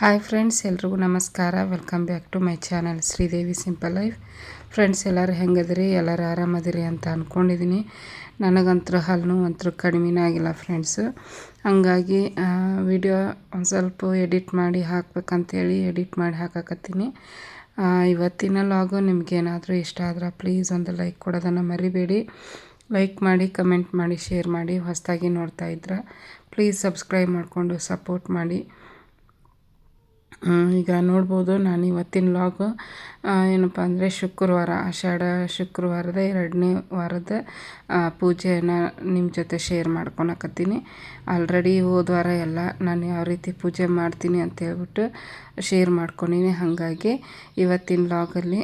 Hi friends ಎಲ್ರಿಗೂ ನಮಸ್ಕಾರ. Welcome back to my channel Sridevi simple life friends ಎಲ್ಲರೂ ಹೆಂಗದಿರಿ? ಎಲ್ಲರೂ ಆರಾಮದಿರಿ ಅಂತ ಅಂದ್ಕೊಂಡಿದ್ದೀನಿ ನನಗಂತೂ ಹಲ್ಲು ಅಂತೂ ಕಡಿಮೆನೇ ಆಗಿಲ್ಲ ಫ್ರೆಂಡ್ಸು ಹಾಗಾಗಿ ವಿಡಿಯೋ ಒಂದು ಸ್ವಲ್ಪ ಎಡಿಟ್ ಮಾಡಿ ಹಾಕ್ಬೇಕಂತೇಳಿ ಎಡಿಟ್ ಮಾಡಿ ಹಾಕಕತ್ತೀನಿ. ಇವತ್ತಿನ ಲಾಗು ನಿಮಗೇನಾದರೂ ಇಷ್ಟ ಆದ್ರೆ ಪ್ಲೀಸ್ ಒಂದು ಲೈಕ್ ಕೊಡೋದನ್ನು ಮರಿಬೇಡಿ. ಲೈಕ್ ಮಾಡಿ ಕಮೆಂಟ್ ಮಾಡಿ ಶೇರ್ ಮಾಡಿ ಹೊಸದಾಗಿ ನೋಡ್ತಾ ಇದ್ರೆ ಪ್ಲೀಸ್ ಸಬ್ಸ್ಕ್ರೈಬ್ ಮಾಡಿಕೊಂಡು ಸಪೋರ್ಟ್ ಮಾಡಿ. ಈಗ ನೋಡ್ಬೋದು ನಾನು ಇವತ್ತಿನ ಲಾಗು ಏನಪ್ಪ ಅಂದರೆ ಶುಕ್ರವಾರ, ಆಷಾಢ ಶುಕ್ರವಾರದ ಎರಡನೇ ವಾರದ ಪೂಜೆಯನ್ನು ನಿಮ್ಮ ಜೊತೆ ಶೇರ್ ಮಾಡ್ಕೊಳಕತ್ತೀನಿ. ಆಲ್ರೆಡಿ ಹೋದ್ವಾರ ಎಲ್ಲ ನಾನು ಯಾವ ರೀತಿ ಪೂಜೆ ಮಾಡ್ತೀನಿ ಅಂತ ಹೇಳ್ಬಿಟ್ಟು ಶೇರ್ ಮಾಡ್ಕೊಂಡಿನಿ. ಹಾಗಾಗಿ ಇವತ್ತಿನ ಲಾಗಲ್ಲಿ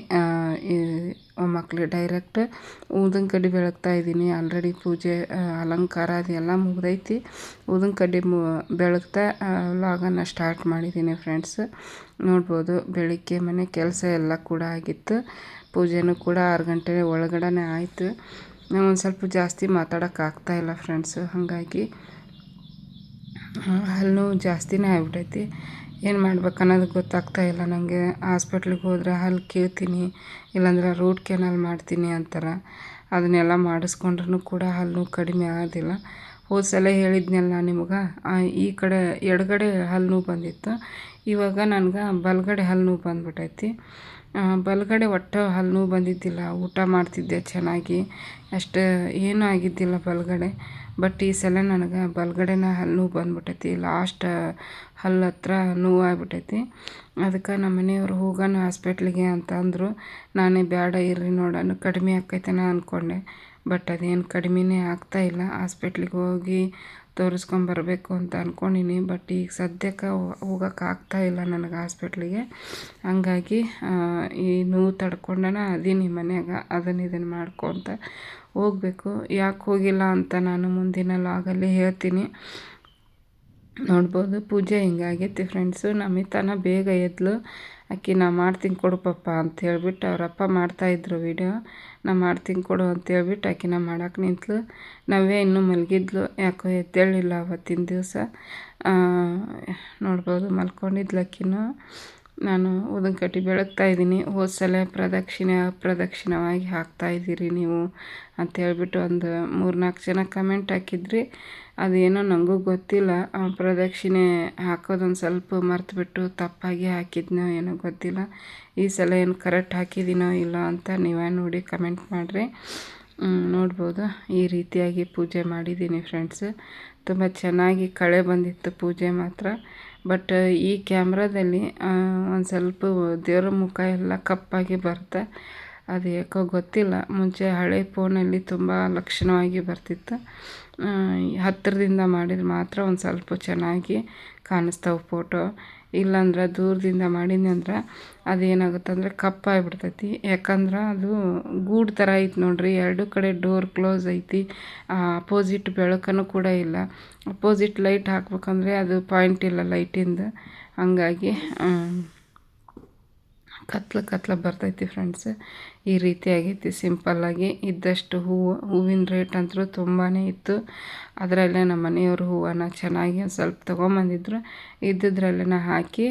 ಮಕ್ಕಳು ಡೈರೆಕ್ಟ್ ಊದಿನ ಕಡ್ಡಿ ಬೆಳಗ್ತಾ ಇದ್ದೀನಿ. ಆಲ್ರೆಡಿ ಪೂಜೆ ಅಲಂಕಾರ ಅದೆಲ್ಲ ಮುಗ್ದೈತಿ. ಊದಿನ ಕಡ್ಡಿ ಮು, ಬೆಳಗ್ತಾ ಲಾಗನ್ನು ಸ್ಟಾರ್ಟ್ ಮಾಡಿದ್ದೀನಿ ಫ್ರೆಂಡ್ಸ್ ನೋಡ್ಬೋದು, ಬೆಳಗ್ಗೆ ಮನೆ ಕೆಲಸ ಎಲ್ಲ ಕೂಡ ಆಗಿತ್ತು. ಪೂಜೆನೂ ಕೂಡ ಆರು ಗಂಟೆ ಒಳಗಡೆ ಆಯಿತು. ಒಂದು ಸ್ವಲ್ಪ ಜಾಸ್ತಿ ಮಾತಾಡೋಕ್ಕಾಗ್ತಾ ಇಲ್ಲ ಫ್ರೆಂಡ್ಸು ಹಾಗಾಗಿ ಹಲ್ಲು ಜಾಸ್ತಿನೇ ಆಗ್ಬಿಟ್ಟೈತಿ ಏನು ಮಾಡ್ಬೇಕು ಅನ್ನೋದು ಗೊತ್ತಾಗ್ತಾ ಇಲ್ಲ ನನಗೆ ಹಾಸ್ಪಿಟ್ಲಿಗೆ ಹೋದರೆ ಹಲ್ಲು ಕೇಳ್ತೀನಿ, ಇಲ್ಲಾಂದ್ರೆ ರೂಟ್ ಕೆನಲ್ ಮಾಡ್ತೀನಿ ಅಂತಾರೆ. ಅದನ್ನೆಲ್ಲ ಮಾಡಿಸ್ಕೊಂಡ್ರೂ ಕೂಡ ಹಲ್ಲು ಕಡಿಮೆ ಆಗೋದಿಲ್ಲ ಹೋದ ಸಲ ಹೇಳಿದ್ನಲ್ಲ ನಿಮ್ಗೆ ಈ ಕಡೆ ಎಡಗಡೆ ಹಲ್ಲು ಬಂದಿತ್ತು. ಇವಾಗ ನನಗೆ ಬಲಗಡೆ ಹಲ್ಲು ಬಂದ್ಬಿಟ್ಟೈತಿ ಬಲಗಡೆ ಒಟ್ಟು ಹಲ್ಲು ಬಂದಿದ್ದಿಲ್ಲ, ಊಟ ಮಾಡ್ತಿದ್ದೆ ಚೆನ್ನಾಗಿ. ಅಷ್ಟು ಏನೂ ಆಗಿದ್ದಿಲ್ಲ ಬಲಗಡೆ. ಬಟ್ ಈ ಸಲ ನನಗೆ ಬಲಗಡೆನ ಹಲ್ಲು ಬಂದ್ಬಿಟ್ಟೈತಿ ಲಾಸ್ಟ್ ಹಲ್ಲು ಹತ್ರ ನೋವಾಗ್ಬಿಟ್ಟೈತಿ ಅದಕ್ಕೆ ನಮ್ಮ ಮನೆಯವರು ಹೋಗೋಣ ಹಾಸ್ಪಿಟ್ಲಿಗೆ ಅಂತ ಅಂದರು ನಾನೇ ಬೇಡ ಇರ್ರಿ ನೋಡೋಣ, ಕಡಿಮೆ ಆಕೈತೇನೋ ಅಂದ್ಕೊಂಡೆ ಬಟ್ ಅದೇನು ಕಡಿಮೆನೇ ಆಗ್ತಾಯಿಲ್ಲ ಹಾಸ್ಪಿಟ್ಲಿಗೆ ಹೋಗಿ ತೋರಿಸ್ಕೊಂಬರ್ಬೇಕು ಅಂತ ಅಂದ್ಕೊಂಡಿನಿ ಬಟ್ ಈಗ ಸದ್ಯಕ್ಕೆ ಹೋಗೋಕ್ಕಾಗ್ತಾ ಇಲ್ಲ ನನಗೆ ಹಾಸ್ಪಿಟ್ಲಿಗೆ. ಹಂಗಾಗಿ ಈ ನೋವು ತಡ್ಕೊಂಡನ ಅದೀನಿ ಮನೆಯಾಗ ಅದನ್ನು ಇದನ್ನು ಮಾಡ್ಕೊತ ಹೋಗಬೇಕು. ಯಾಕೆ ಹೋಗಿಲ್ಲ ಅಂತ ನಾನು ಮುಂದಿನ ಲಾಗಲ್ಲಿ ಹೇಳ್ತೀನಿ. ನೋಡ್ಬೋದು, ಪೂಜೆ ಹಿಂಗಾಗೈತಿ ಫ್ರೆಂಡ್ಸು ನಮಿತಾನ ಬೇಗ ಎದ್ಲು. ಆಕಿ ನಾ ಮಾಡ್ತೀನಿ ಕೊಡು ಪಪ್ಪ ಅಂತ ಹೇಳ್ಬಿಟ್ಟು ಅವರಪ್ಪ ಮಾಡ್ತಾಯಿದ್ರು ವೀಡಿಯೋ ನಾ ಮಾಡ್ತೀನಿ ಕೊಡು ಅಂತ ಹೇಳ್ಬಿಟ್ಟು ಆಕೆ ನಾ ಮಾಡೋಕೆ ನಿಂತಳು ನಾವೇ ಇನ್ನೂ ಮಲಗಿದ್ಲು. ಯಾಕೋ ಎದ್ದೇಳಿಲ್ಲ ಅವತ್ತಿನ ದಿವಸ. ನೋಡ್ಬೋದು, ಮಲ್ಕೊಂಡಿದ್ಲು ಆಕಿನೂ ನಾನು ಉದನ್ ಕಟ್ಟಿ ಬೆಳಗ್ತಾ ಇದ್ದೀನಿ. ಹೋದ್ಸಲ ಪ್ರದಕ್ಷಿಣೆ, ಅಪ್ರದಕ್ಷಿಣವಾಗಿ ಹಾಕ್ತಾಯಿದ್ದೀರಿ ನೀವು ಅಂತ ಹೇಳ್ಬಿಟ್ಟು ಒಂದು ಮೂರು ನಾಲ್ಕು ಜನ ಕಮೆಂಟ್ ಹಾಕಿದ್ರಿ. ಅದೇನೋ ನನಗೂ ಗೊತ್ತಿಲ್ಲ. ಪ್ರದಕ್ಷಿಣೆ ಹಾಕೋದೊಂದು ಸ್ವಲ್ಪ ಮರೆತುಬಿಟ್ಟು ತಪ್ಪಾಗಿ ಹಾಕಿದ್ನೋ ಏನೋ ಗೊತ್ತಿಲ್ಲ. ಈ ಸಲ ಏನು ಕರೆಕ್ಟ್ ಹಾಕಿದ್ದೀನೋ ಇಲ್ಲ ಅಂತ ನೀವೇ ನೋಡಿ ಕಮೆಂಟ್ ಮಾಡಿರಿ. ನೋಡ್ಬೋದು. ಈ ರೀತಿಯಾಗಿ ಪೂಜೆ ಮಾಡಿದ್ದೀನಿ ಫ್ರೆಂಡ್ಸ್. ತುಂಬ ಚೆನ್ನಾಗಿ ಕಳೆ ಬಂದಿತ್ತು ಪೂಜೆ ಮಾತ್ರ. ಬಟ್ ಈ ಕ್ಯಾಮ್ರಾದಲ್ಲಿ ಒಂದು ಸ್ವಲ್ಪ ದೇವ್ರ ಮುಖ ಎಲ್ಲ ಕಪ್ಪಾಗಿ ಬರುತ್ತೆ ಅದು ಯಾಕೋ ಗೊತ್ತಿಲ್ಲ. ಮುಂಚೆ ಹಳೆ ಫೋನಲ್ಲಿ ತುಂಬ ಲಕ್ಷಣವಾಗಿ ಬರ್ತಿತ್ತು. ಹತ್ತಿರದಿಂದ ಮಾಡಿದ್ರೆ ಮಾತ್ರ ಒಂದು ಸ್ವಲ್ಪ ಚೆನ್ನಾಗಿ ಕಾಣಿಸ್ತಾವೆ ಫೋಟೋ ಇಲ್ಲಾಂದ್ರೆ ದೂರದಿಂದ ಮಾಡಿದ್ನಂದ್ರೆ ಅಂದ್ರೆ ಅದೇನಾಗುತ್ತೆ ಅಂದರೆ ಕಪ್ಪಾಗಿಬಿಡ್ತೈತಿ ಯಾಕಂದ್ರೆ ಅದು ಗೂಡು ಥರ ಐತೆ ನೋಡಿರಿ. ಎರಡು ಕಡೆ ಡೋರ್ ಕ್ಲೋಸ್ ಐತಿ. ಅಪೋಸಿಟ್ ಬೆಳಕನ್ನು ಕೂಡ ಇಲ್ಲ. ಅಪೋಸಿಟ್ ಲೈಟ್ ಹಾಕ್ಬೇಕಂದ್ರೆ ಅದು ಪಾಯಿಂಟ್ ಇಲ್ಲ ಲೈಟಿಂದು ಹಂಗಾಗಿ ಕತ್ಲು ಕತ್ಲು ಬರ್ತೈತಿ ಫ್ರೆಂಡ್ಸ್ ಈ ರೀತಿ ಆಗೈತಿ ಸಿಂಪಲ್ಲಾಗಿ ಇದ್ದಷ್ಟು ಹೂವು, ಹೂವಿನ ರೇಟ್ ಅಂತೂ ತುಂಬಾ ಇತ್ತು. ಅದರಲ್ಲೇ ನಮ್ಮ ಮನೆಯವರು ಹೂವನ್ನು ಚೆನ್ನಾಗಿ ಒಂದು ಸ್ವಲ್ಪ ತೊಗೊಂಬಂದಿದ್ರು. ಇದ್ದಿದ್ರಲ್ಲೇ ಹಾಕಿ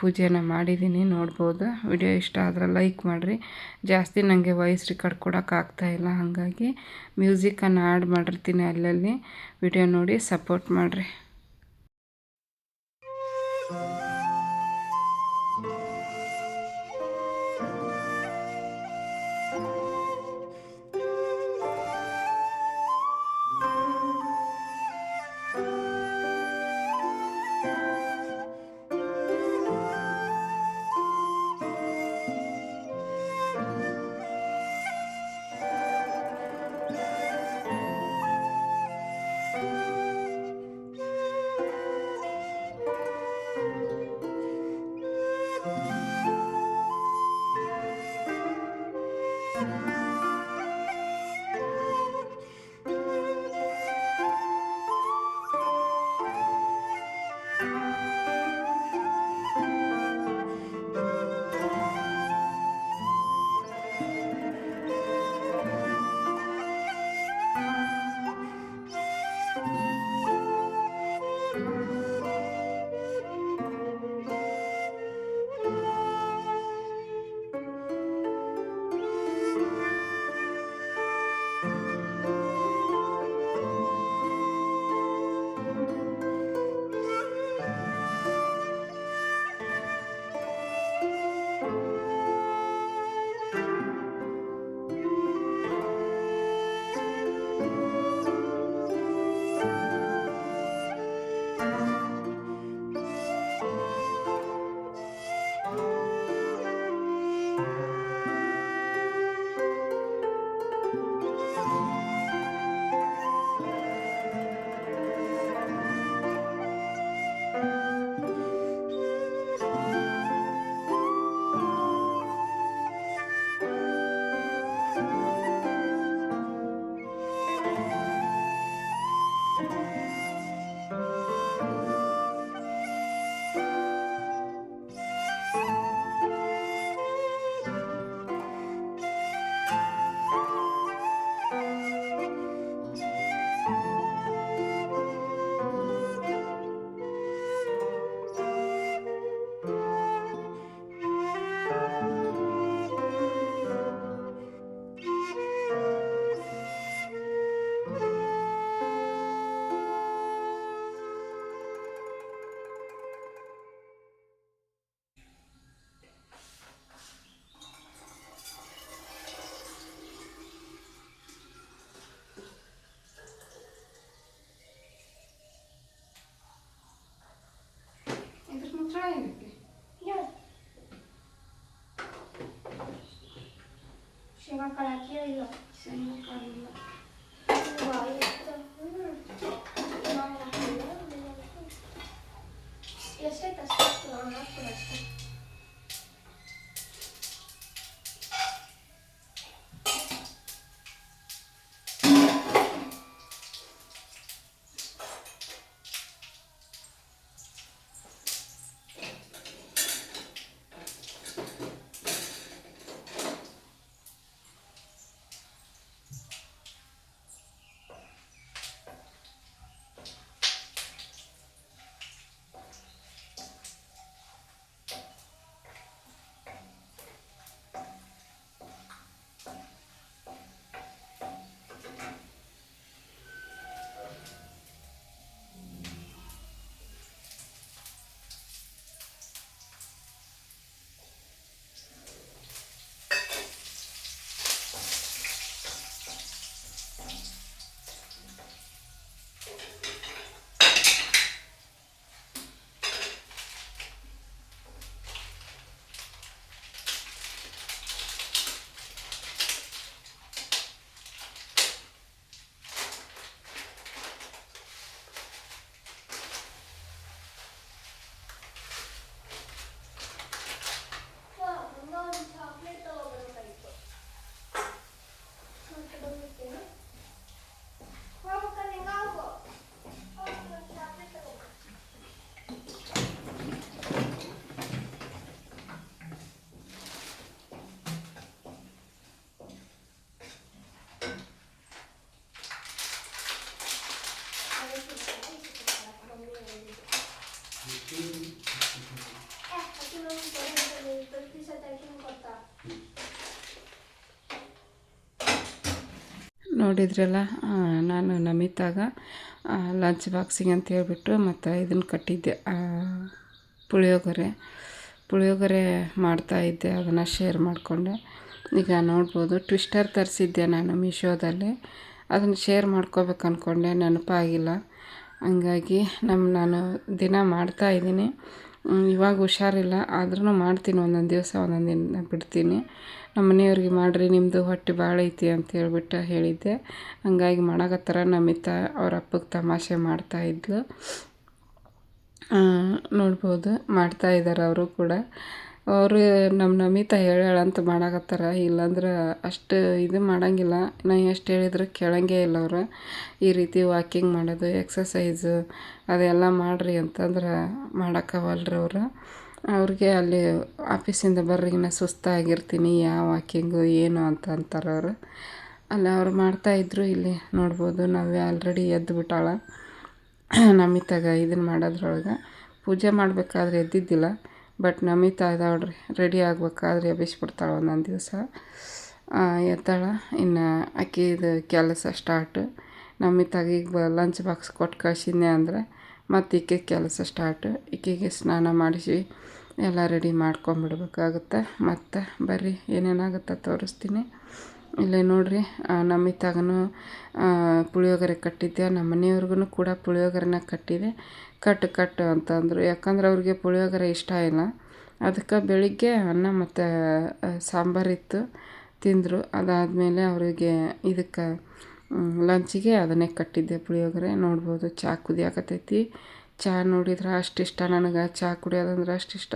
ಪೂಜೆನ ಮಾಡಿದ್ದೀನಿ ನೋಡ್ಬೋದು. ವಿಡಿಯೋ ಇಷ್ಟ ಆದರೆ ಲೈಕ್ ಮಾಡಿರಿ. ಜಾಸ್ತಿ ನನಗೆ ವಾಯ್ಸ್ ರೆಕಾರ್ಡ್ ಕೊಡೋಕ್ಕಾಗ್ತಾ ಇಲ್ಲ. ಹಾಗಾಗಿ ಮ್ಯೂಸಿಕನ್ನು ಆ್ಯಡ್ ಮಾಡಿರ್ತೀನಿ ಅಲ್ಲಲ್ಲಿ. ವಿಡಿಯೋ ನೋಡಿ ಸಪೋರ್ಟ್ ಮಾಡಿರಿ. ಶೇಂಗಾ ಕಾಳು ಹಾಕಿ ಇಲ್ಲ ಶೇಂಗಾ ಕಾಳಿಲ್ಲ ಎಷ್ಟೈತೆ ನೋಡಿದ್ರಲ್ಲ ನಾನು ನಮಿತಾಗ ಲಂಚ್ ಬಾಕ್ಸಿಗೆ ಅಂತ ಹೇಳ್ಬಿಟ್ಟು ಮತ್ತು ಇದನ್ನು ಕಟ್ಟಿದ್ದೆ ಪುಳಿಯೋಗರೆ. ಪುಳಿಯೋಗರೆ ಮಾಡ್ತಾಯಿದ್ದೆ ಅದನ್ನು ಶೇರ್ ಮಾಡಿಕೊಂಡೆ. ಈಗ ನೋಡ್ಬೋದು ಟ್ವಿಸ್ಟರ್ ತರಿಸಿದ್ದೆ ನಾನು ಮೀಶೋದಲ್ಲಿ ಅದನ್ನು ಶೇರ್ ಮಾಡ್ಕೋಬೇಕು ಅಂದ್ಕೊಂಡೆ ನೆನಪಾಗಿಲ್ಲ. ಹಂಗಾಗಿ ನಮ್ಮ ನಾನು ದಿನ ಮಾಡ್ತಾಯಿದ್ದೀನಿ ಇವಾಗ ಹುಷಾರಿಲ್ಲ ಆದ್ರೂ ಮಾಡ್ತೀನಿ, ಒಂದೊಂದು ದಿವಸ, ಒಂದೊಂದು ದಿನ ಬಿಡ್ತೀನಿ. ನಮ್ಮ ಮನೆಯವ್ರಿಗೆ ಮಾಡಿರಿ ನಿಮ್ಮದು ಹೊಟ್ಟೆ ಭಾಳ ಐತಿ ಅಂತ ಹೇಳ್ಬಿಟ್ಟು ಹೇಳಿದ್ದೆ. ಹಂಗಾಗಿ ಮಾಡಕತ್ತಾರ. ನಮಿತ ಅವ್ರ ಅಪ್ಪಗೆ ತಮಾಷೆ ಮಾಡ್ತಾ ಇದ್ಲು. ನೋಡ್ಬೋದು. ಮಾಡ್ತಾ ಇದ್ದಾರೆ ಅವರು ಕೂಡ. ಅವರು ನಮ್ಮ ನಮಿತಾ ಹೇಳಂತ ಮಾಡಾಕತ್ತಾರ. ಇಲ್ಲಾಂದ್ರೆ ಅಷ್ಟು ಇದು ಮಾಡಂಗಿಲ್ಲ. ನಾ ಎಷ್ಟು ಹೇಳಿದ್ರು ಕೇಳಂಗೇ ಇಲ್ಲ ಅವರು. ಈ ರೀತಿ ವಾಕಿಂಗ್ ಮಾಡೋದು ಎಕ್ಸಸೈಸು ಅದೆಲ್ಲ ಮಾಡಿರಿ ಅಂತಂದ್ರೆ ಮಾಡೋಕ್ಕವಲ್ರಿ ಅವರು. ಅವ್ರಿಗೆ ಅಲ್ಲಿ ಆಫೀಸಿಂದ ಬರ್ರಿಗಿನ ಸುಸ್ತಾಗಿರ್ತೀನಿ, ಯಾವ ವಾಕಿಂಗು ಏನು ಅಂತ ಅಂತಾರೆ ಅವರು. ಅಲ್ಲಿ, ಅವ್ರು ಮಾಡ್ತಾಯಿದ್ರು ಇಲ್ಲಿ, ನೋಡ್ಬೋದು, ನಾವು ಆಲ್ರೆಡಿ ಎದ್ದು ಬಿಟ್ಟಾಳ. ನಮಿತಾಗ ಇದನ್ನು ಮಾಡೋದ್ರೊಳಗೆ. ಪೂಜೆ ಮಾಡಬೇಕಾದ್ರೆ ಎದ್ದಿದ್ದಿಲ್ಲ ಬಟ್ ನಮಿತಾ ಇದಾವ್ರಿ ರೆಡಿ ಆಗ್ಬೇಕಾದ್ರೆ ಎಬ್ಬಿಸ್ಬಿಡ್ತಾಳೆ ಒಂದೊಂದು ದಿವಸ. ಎದ್ದಾಳ, ಇನ್ನು ಆಕಿದು ಕೆಲಸ ಸ್ಟಾರ್ಟ್ ನಮಿತಾಗ ಈಗ ಲಂಚ್ ಬಾಕ್ಸ್ ಕೊಟ್ಟು ಕಳ್ಸಿದ್ನೆ ಅಂದರೆ ಮತ್ತು ಈಕೆ ಕೆಲಸ ಸ್ಟಾರ್ಟ್ ಈಕೆಗೆ ಸ್ನಾನ ಮಾಡಿಸಿ ಎಲ್ಲ ರೆಡಿ ಮಾಡ್ಕೊಂಬಿಡ್ಬೇಕಾಗುತ್ತೆ. ಮತ್ತು ಬರ್ರಿ, ಏನೇನಾಗುತ್ತೆ ತೋರಿಸ್ತೀನಿ. ಇಲ್ಲೇ ನೋಡ್ರಿ ಇತ್ತಾಗೂ ಪುಳಿಯೋಗರೆ ಕಟ್ಟಿದ್ದೆ ನಮ್ಮ ಮನೆಯವ್ರಿಗೂ ಕೂಡ ಪುಳಿಯೋಗರೆನ ಕಟ್ಟಿದೆ. ಕಟ್ಟು ಕಟ್ಟು ಅಂತಂದರು. ಯಾಕಂದ್ರೆ ಅವ್ರಿಗೆ ಪುಳಿಯೋಗರೆ ಇಷ್ಟ ಇಲ್ಲ. ಅದಕ್ಕೆ ಬೆಳಿಗ್ಗೆ ಅನ್ನ ಮತ್ತು ಸಾಂಬಾರಿತ್ತು, ತಿಂದರು. ಅದಾದಮೇಲೆ ಅವರಿಗೆ ಇದಕ್ಕೆ ಲಂಚಿಗೆ ಅದನ್ನೇ ಕಟ್ಟಿದ್ದೆ ಪುಳಿಯೋಗರೆ. ನೋಡ್ಬೋದು ಚಹಾ ಕುದಿಯಾಕತ್ತೈತಿ. ಚಹಾ ನೋಡಿದ್ರೆ ಅಷ್ಟಿಷ್ಟ ನನಗೆ. ಚಹಾ ಕುಡಿಯೋದಂದ್ರೆ ಅಷ್ಟಿಷ್ಟ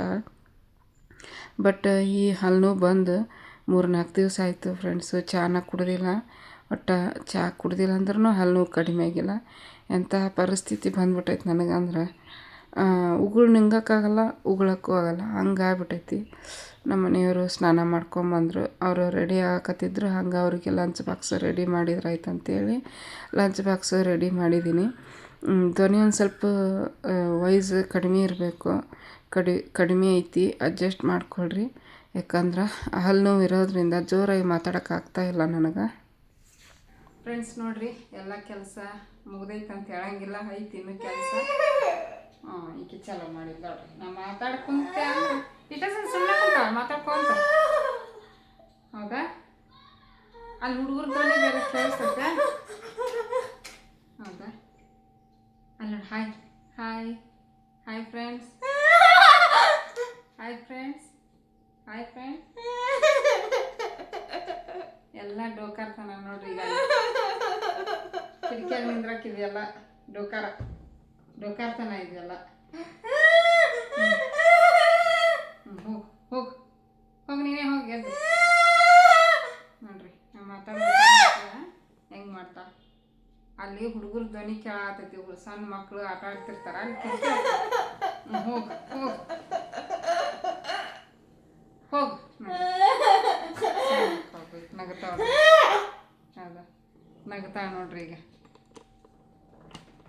ಬಟ್ ಈ ಹಲ್ಲು ಬಂದು ಮೂರು ನಾಲ್ಕು ದಿವಸ ಆಯಿತು ಫ್ರೆಂಡ್ಸು ಚಹಾನ ಕುಡ್ದಿಲ್ಲ. ಒಟ್ಟು ಚಹಾ ಕುಡ್ದಿಲ್ಲ ಅಂದ್ರೂ ಹಲ್ಲು ಕಡಿಮೆ ಆಗಿಲ್ಲ. ಎಂಥ ಪರಿಸ್ಥಿತಿ ಬಂದ್ಬಿಟ್ಟೈತೆ ನನಗಂದ್ರೆ. ಉಗುಳು ನುಂಗಕ್ಕಾಗಲ್ಲ, ಉಗುಳಕ್ಕೂ ಆಗಲ್ಲ. ಹಂಗೆ ಆಗ್ಬಿಟ್ಟೈತಿ ನಮ್ಮ ಮನೆಯವರು ಸ್ನಾನ ಮಾಡ್ಕೊಂಬಂದರು. ಅವರು ರೆಡಿ ಆಗಕತ್ತಿದ್ರು. ಹಂಗೆ ಅವರಿಗೆ ಲಂಚ್ ಬಾಕ್ಸ್ ರೆಡಿ ಮಾಡಿದ್ರೆ ಆಯ್ತು ಲಂಚ್ ಬಾಕ್ಸ್ ರೆಡಿ ಮಾಡಿದ್ದೀನಿ ಧ್ವನಿ ಒಂದು ಸ್ವಲ್ಪ ವೈಸ್ ಕಡಿಮೆ ಇರಬೇಕು. ಕಡಿ, ಕಡಿಮೆ ಐತಿ. ಅಡ್ಜಸ್ಟ್ ಮಾಡ್ಕೊಳ್ರಿ. ಯಾಕಂದ್ರೆ ಹಲ್ಲು ನೋವು ಇರೋದ್ರಿಂದ ಜೋರಾಗಿ ಮಾತಾಡೋಕೆ ಇಲ್ಲ ನನಗೆ. ಫ್ರೆಂಡ್ಸ್ ನೋಡಿರಿ, ಎಲ್ಲ ಕೆಲಸ ಮುಗ್ದೈತೆ ಅಂತ ಹೇಳಂಗಿಲ್ಲ. ಐತಿ ಇನ್ನೂ ಕೆಲಸ. ಹಾಂ, ಈಕೆ ಚಲೋ ಮಾಡಿದ್ ನೋಡ್ರಿ. ನಾ ಮಾತಾಡ್ಕೊಂತ ಇಷ್ಟ ಸುಮ್ಮನೆ ಕುಂತಾಳ? ಮಾತಾಡ್ಕೊಂತ? ಹೌದಾ? ಅಲ್ಲಿ ಹುಡುಗರ ಧ್ವನಿ ಬೇರೆ ಕೇಳಿಸುತ್ತೆ. ಹೌದಾ? ಅಲ್ಲಿ, hi. Hi. Hi friends. Hi friends. Hi friends ಎಲ್ಲ ಡೋಕಾರ್ತಾನ ನೋಡ್ರಿ ಈಗ ಕಿಟಕಿಯಾಗ ನಿಂದ್ರಾಕಿದೆಯಲ್ಲ ಡೋಕಾರ. ಡೋಕಾರ್ತಾನ ಇದೆಯಲ್ಲ. ಹೋಗ್, ಹೋಗಿ. ಹೋಗಿ, ನೀನೇ ಹೋಗಿ, ಎದ್ದು. ನೋಡ್ರಿ ನಮ್ಮ ಮಾತಾಡ ಹೆಂಗೆ ಮಾಡ್ತಾ? ಅಲ್ಲಿ ಹುಡುಗರ ಧ್ವನಿ ಕೇಳಾತೈತಿ ಸಣ್ಣ ಮಕ್ಕಳು ಆಟ ಆಡ್ತಿರ್ತಾರ, ಅಲ್ಲಿ ಹೋಗ್ ಹೋಗ್. ಹೋಗ್ ನಗತಾವ ಹೌದಾ? ನಗತಾಳ ನೋಡ್ರಿ ಈಗ.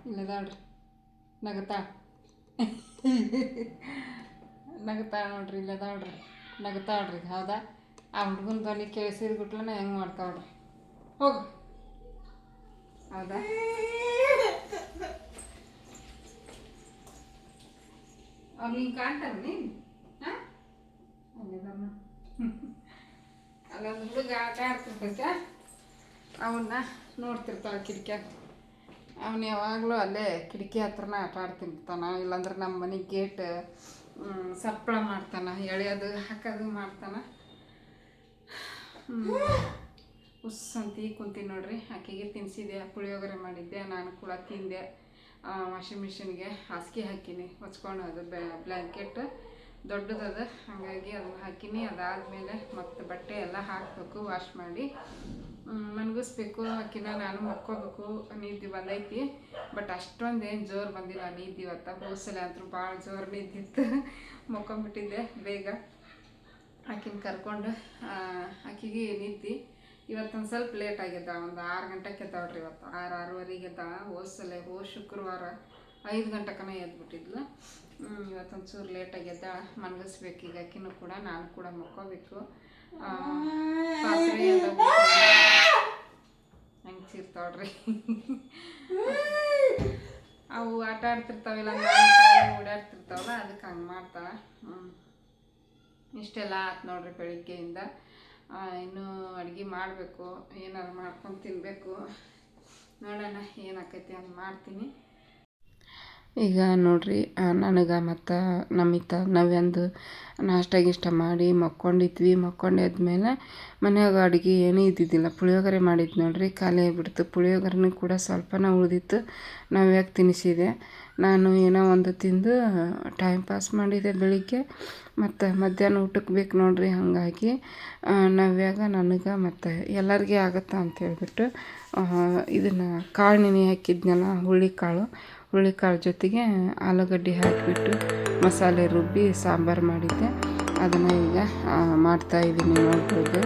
ಇಲ್ಲದಾಳ್ರಿ ನಗತಾಳ ನಗತಾಳ ನೋಡ್ರಿ ಇಲ್ಲದಾಳ್ರಿ ನಗತಾಳ್ರಿ ಹೌದಾ? ಆ ಹುಡುಗನ ಧ್ವನಿ ಕೇಳಿಸಿದ ಗುಟ್ಲನ ಹೆಂಗೆ ಮಾಡ್ತಾವ್ರಿ ಹೋಗು. ಹೌದಾ? ಅವ್ನು ಹಿಂಗೆ ನೀನ್? ಅಲ್ಲೊಂದು ಹುಡುಗ ಆಟ ಆಡ್ತಿರ್ತೈತೆ. ಅವನ್ನ ನೋಡ್ತಿರ್ತಾಳೆ ಕಿಟಕಿಯಾಗ. ಅವನು ಯಾವಾಗಲೂ ಅಲ್ಲೇ ಕಿಟಕಿ ಹತ್ರನ ಆಟ ಆಡ್ತಿರ್ತಾನ, ಇಲ್ಲಾಂದ್ರೆ ನಮ್ಮ ಮನೆ ಗೇಟ್ ಸಪ್ಪಳ ಮಾಡ್ತಾನ, ಎಳೆಯೋದು, ಹಾಕೋದು ಮಾಡ್ತಾನ. ಉಸ್ ಅಂತ ಕುಂತೀನಿ ನೋಡ್ರಿ, ಆಕೆಗೆ ತಿನ್ಸಿದೆ ಪುಳಿಯೋಗರೆ ಮಾಡಿದ್ದೆ, ನಾನು ಕೂಡ ತಿಂದೆ. ವಾಷಿಂಗ್ ಮಿಷಿನ್ಗೆ ಹಾಸಿಗೆ ಹಾಕಿನಿ, ಹೊಚ್ಕೊಂಡು ಅದು ಬ್ಲ್ಯಾಂಕೆಟ್ ದೊಡ್ಡದದ, ಹಾಗಾಗಿ ಅದನ್ನ ಹಾಕಿನಿ, ಅದಾದಮೇಲೆ ಮತ್ತೆ ಬಟ್ಟೆ ಎಲ್ಲ ಹಾಕಬೇಕು ವಾಶ್ ಮಾಡಿ. ಮನ್ಗಿಸ್ಬೇಕು, ಆಕಿನ ನಾನು ಮಕ್ಕೋಬೇಕು ನಿದ್ದೆ ಬಂದೈತಿ ಬಟ್ ಅಷ್ಟೊಂದು ಜೋರು ಬಂದಿಲ್ಲ ನಿದ್ದೆ ಇವತ್ತು ಹೋಸಲ ಅಂತೂ ಭಾಳ ಜೋರು ನಿದ್ದಿತ್ತು ಮಕ್ಕೊಂಬಿಟ್ಟಿದ್ದೆ ಬೇಗ. ಆಕಿನ ಕರ್ಕೊಂಡು ಆಕಿಗೆ ನಿದ್ದೆ. ಇವತ್ತೊಂದು ಸ್ವಲ್ಪ ಲೇಟ್ ಆಗ್ಯದ ಒಂದು ಆರು ಗಂಟೆಗೆ ಎದ್ದಾಳ್ರಿ ಇವತ್ತು. ಆರು ಆರೂವರೆಗೆ ಎದ್ದ ಹೋಸಲೆ ಹೋ, ಶುಕ್ರವಾರ ಐದು ಗಂಟೆಕನ ಎದ್ಬಿಟ್ಟಿದ್ಲು. ಇವತ್ತೊಂದು ಚೂರು ಲೇಟ್ ಎದ್ದ ಮನ್ಗಿಸ್ಬೇಕು ಈಗ ಆಕಿನೂ ಕೂಡ. ನಾನು ಕೂಡ ಮಕ್ಕೋಬೇಕು. ಪಾತ್ರೆ ಚೀರ್ತಾವ್ರಿ ಅವು ಆಟ ಆಡ್ತಿರ್ತಾವಿಲ್ಲ ಓಡಾಡ್ತಿರ್ತಾವಲ್ಲ ಅದಕ್ಕೆ ಹಂಗೆ ಮಾಡ್ತಾಳೆ ಹ್ಞೂ ಇಷ್ಟೆಲ್ಲ ಆತು ನೋಡ್ರಿ ಬೆಳಿಗ್ಗೆಯಿಂದ. ಇನ್ನೂ ಅಡುಗೆ ಮಾಡಬೇಕು ಏನಾದ್ರು ಮಾಡ್ಕೊಂಡು ತಿನ್ನಬೇಕು ನೋಡೋಣ ಏನಾಕೈತಿ ಅಂತ ಮಾಡ್ತೀನಿ. ಈಗ ನೋಡಿರಿ ನನಗೆ ಮತ್ತು ನಮಿತ ನಾವೊಂದು ನಾಷ್ಟ ಗೀಷ್ಟ ಮಾಡಿ ಮಕ್ಕೊಂಡಿದ್ವಿ. ಮಕ್ಕೊಂಡು ಎದ್ಮೇಲೆ ಮನ್ಯಾಗ ಅಡುಗೆ ಏನೂ ಇದ್ದಿದ್ದಿಲ್ಲ. ಪುಳಿಯೋಗರೆ ಮಾಡಿದ್ದು ನೋಡಿರಿ, ಖಾಲಿ ಆಗಿಬಿಡ್ತು. ಪುಳಿಯೋಗರೆನೂ ಕೂಡ ಸ್ವಲ್ಪನ ಉಳಿದಿತ್ತು. ನಾವ್ಯಾಕೆ ತಿನ್ನಿಸಿದೆ ನಾನು ಏನೋ ಒಂದು ತಿಂದು ಟೈಮ್ ಪಾಸ್ ಮಾಡಿದೆ ಬೆಳಿಗ್ಗೆ. ಮತ್ತು ಮಧ್ಯಾಹ್ನ ಊಟಕ್ಕೆ ಬೇಕು ನೋಡಿರಿ ಹಾಗಾಗಿ ನಾವ್ಯಾಗ ನವ್ಯಾಗ ನನಗೆ ಮತ್ತು ಎಲ್ಲರಿಗೆ ಆಗತ್ತಾ ಅಂತ ಹೇಳ್ಬಿಟ್ಟು ಇದನ್ನು ಕಾಳು ನೆನೆ ಹಾಕಿದ್ನಲ್ಲ ಹುಳ್ಳಿಕಾಳು ಹುಳ್ಳಿಕಾಳು ಜೊತೆಗೆ ಆಲೂಗಡ್ಡೆ ಹಾಕಿಬಿಟ್ಟು ಮಸಾಲೆ ರುಬ್ಬಿ ಸಾಂಬಾರು ಮಾಡಿದ್ದೆ. ಅದನ್ನು ಈಗ ಮಾಡ್ತಾಯಿದ್ದೀನಿ ನೋಡ್ಬೋದು.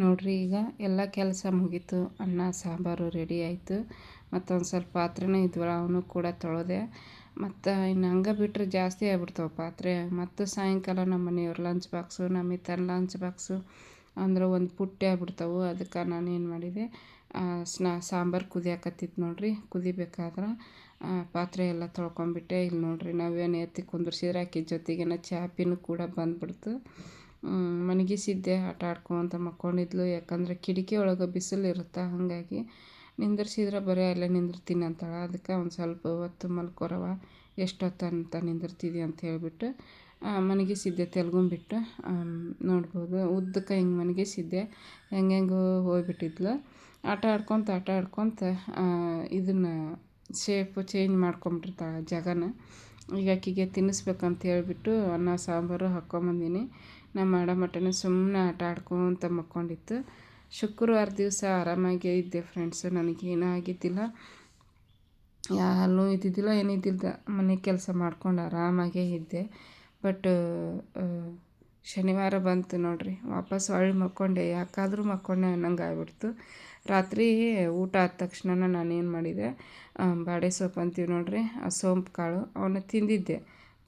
ನೋಡ್ರಿ ಈಗ ಎಲ್ಲ ಕೆಲಸ ಮುಗೀತು. ಅನ್ನ, ಸಾಂಬಾರು ರೆಡಿ ಆಯಿತು. ಮತ್ತೊಂದು ಸ್ವಲ್ಪ ಪಾತ್ರೆನೂ ಇದ್ವಲ್ಲ, ಅವನು ಕೂಡ ತೊಳೆದೆ. ಮತ್ತು ಇನ್ನು ಹಂಗೆ ಬಿಟ್ಟರೆ ಜಾಸ್ತಿ ಆಗ್ಬಿಡ್ತಾವೆ ಪಾತ್ರೆ. ಮತ್ತು ಸಾಯಂಕಾಲ ನಮ್ಮ ಮನೆಯವ್ರ ಲಂಚ್ ಬಾಕ್ಸು ನಮ್ಮ ತನ್ನ ಲಂಚ್ ಬಾಕ್ಸು ಅಂದ್ರೆ ಒಂದು ಪುಟ್ಟಿ ಆಗ್ಬಿಡ್ತಾವೆ. ಅದಕ್ಕೆ ನಾನು ಏನು ಮಾಡಿದೆ ಸ್ನಾ, ಸಾಂಬಾರು ಕುದಿಯಾಕತ್ತಿತ್ತು ನೋಡ್ರಿ. ಕುದಿಬೇಕಾದ್ರೆ ಪಾತ್ರೆ ಎಲ್ಲ ತೊಳ್ಕೊಂಬಿಟ್ಟೆ ಇಲ್ಲಿ ನೋಡ್ರಿ ನಾವೇನು ಎತ್ತಿ ಕುಂದ್ರಿಸಿದ್ರೆ ಆಕೆ ಜೊತೆಗೇನ ಚಾಪಿನೂ ಕೂಡ ಬಂದ್ಬಿಡ್ತು. ಮನಗಿಸಿದ್ದೆ ಆಟ ಆಡ್ಕೊತ ಮಕ್ಕೊಂಡಿದ್ಲು. ಯಾಕಂದ್ರೆ ಕಿಟಕಿ ಒಳಗೆ ಬಿಸಿಲು ಇರುತ್ತೆ, ಹಾಗಾಗಿ ನಿಂದಿರ್ಸಿದ್ರೆ ಬರೀ, ಅಲ್ಲೇ ನಿಂದಿರ್ತೀನಿ ಅಂತಾಳೆ. ಅದಕ್ಕೆ ಒಂದು ಸ್ವಲ್ಪ ಹೊತ್ತು ಮಲ್ಕೊರವ ಎಷ್ಟೊತ್ತು ಅಂತ ನಿಂದಿರ್ತಿದ್ದಿ ಅಂತ ಹೇಳ್ಬಿಟ್ಟು ಮನಗಿಸಿದ್ದೆ ತೆಲ್ಗೊಂಬಿಟ್ಟು ನೋಡ್ಬೋದು, ಉದ್ದಕ್ಕೆ ಹಿಂಗೆ ಮನಗಿಸಿದ್ದೆ ಹೆಂಗೆ ಹೆಂಗೆ ಹೋಗ್ಬಿಟ್ಟಿದ್ಲು. ಆಟ ಆಡ್ಕೊತ ಆಟ ಆಡ್ಕೊತ ಇದನ್ನು ಶೇಪು ಚೇಂಜ್ ಮಾಡ್ಕೊಂಬಿಟ್ಟಿರ್ತಾಳೆ ಜಗನ. ಈಗ ಆಕಿಗೆ ತಿನ್ನಿಸ್ಬೇಕಂತ ಹೇಳಿಬಿಟ್ಟು ಅನ್ನ, ಸಾಂಬಾರು ಹಾಕ್ಕೊಂಬಂದೀನಿ ನಮ್ಮ ಮಾಡೋ ಮಟ್ಟನೇ ಸುಮ್ಮನೆ ಆಟ ಆಡ್ಕೊತ ಮಕ್ಕೊಂಡಿತ್ತು. ಶುಕ್ರವಾರ ದಿವಸ ಆರಾಮಾಗೇ ಇದ್ದೆ ಫ್ರೆಂಡ್ಸು, ನನಗೇನೂ ಆಗಿದ್ದಿಲ್ಲ. ಯಾರೂ ಇದ್ದಿದ್ದಿಲ್ಲ ಏನಿದ್ದಿಲ್ಲ ಮನೆ ಕೆಲಸ ಮಾಡ್ಕೊಂಡು ಆರಾಮಾಗೇ ಇದ್ದೆ. ಬಟ್ ಶನಿವಾರ ಬಂತು ನೋಡಿರಿ ವಾಪಸ್ ಹೊಳ್ಳಿ ಮಕ್ಕೊಂಡೆ, ಯಾಕಾದರೂ ಮಕ್ಕೊಂಡೆ ಅನ್ನಂಗೆ ಆಗ್ಬಿಡ್ತು. ರಾತ್ರಿ ಊಟ ಆದ ತಕ್ಷಣ ನಾನೇನು ಮಾಡಿದೆ ಬಾಡೆ ಸೊಪ್ಪು ಅಂತೀವಿ ನೋಡಿರಿ, ಆ ಸೋಂಪು ಕಾಳು, ಅವನ್ನ ತಿಂದಿದ್ದೆ.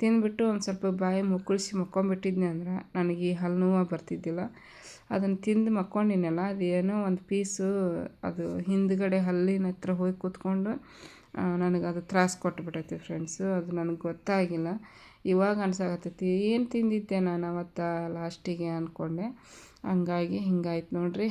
ತಿಂದುಬಿಟ್ಟು ಒಂದು ಸ್ವಲ್ಪ ಬಾಯಿ ಮುಕ್ಕಳಿಸಿ ಮಕ್ಕೊಂಬಿಟ್ಟಿದ್ನಿ ಅಂದ್ರೆ ನನಗೆ ಈ ಹಲ್ಲು ನೋವು ಬರ್ತಿದ್ದಿಲ್ಲ. ಅದನ್ನು ತಿಂದು ಮಕ್ಕೊಂಡಿನಲ್ಲ ಅದು ಏನೋ ಒಂದು ಪೀಸು, ಅದು ಹಿಂದ್ಗಡೆ ಹಲ್ಲಿನ ಹತ್ರ ಹೋಗಿ ಕೂತ್ಕೊಂಡು ನನಗೆ ಅದು ತ್ರಾಸು ಕೊಟ್ಬಿಟ್ಟೈತಿ ಫ್ರೆಂಡ್ಸು ಅದು ನನಗೆ ಗೊತ್ತಾಗಿಲ್ಲ. ಇವಾಗ ಅನ್ಸಾಕತ್ತೈತಿ, ಏನು ತಿಂದಿದ್ದೆ ನಾನು ಅವತ್ತು ಲಾಸ್ಟಿಗೆ ಅಂದ್ಕೊಂಡೆ ಹಂಗಾಗಿ ಹಿಂಗಾಯ್ತು ನೋಡಿರಿ.